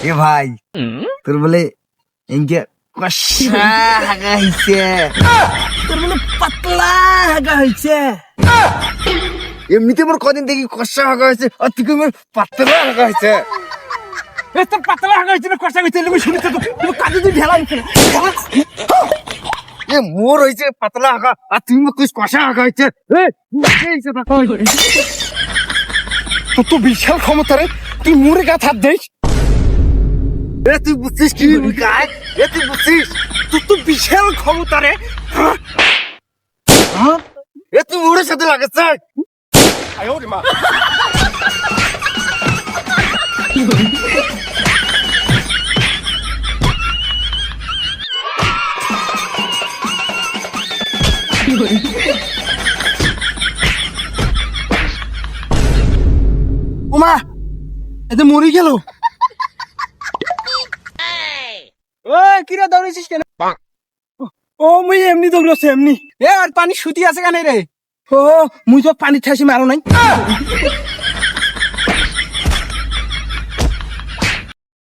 এ ভাই তোর বলে ইনকে কষা হাগা হইছে। তোর বলে পাতলা হাগা হইছে। এমনিতে মোর কদিন দেখি কষা হাগা হয়েছে আর তুই মোর পাতলা হাগা হয়েছে এ তোর পাতলা হাগা হয়েছে না কষা হয়েছে তুমি শুনেছো তো তুমি কাজে তুই ঢেলা হয়েছে এ মোর হয়েছে পাতলা হাগা আর তুই মোর কুছ কষা হাগা হয়েছে এ, কি হয়েছে তা? তোর তো বিশাল ক্ষমতা রে তুই মুড়ে গাছ হাত দেখ এ তুই বুঝছিস কি গায়? এ তুই বুঝছিস? তোর তো বিশাল ক্ষমতা রে এ তুই মোরের সাথে লাগাচ্ছে ওমা এতে মরে গেল। কিরা দৌড়েছিস কেন? ও মুই এমনি দৌড়ছে এমনি। এ আর পানি সুতি আছে কেন রে? ও মুই তো পানি ঠাসি মারো নাই।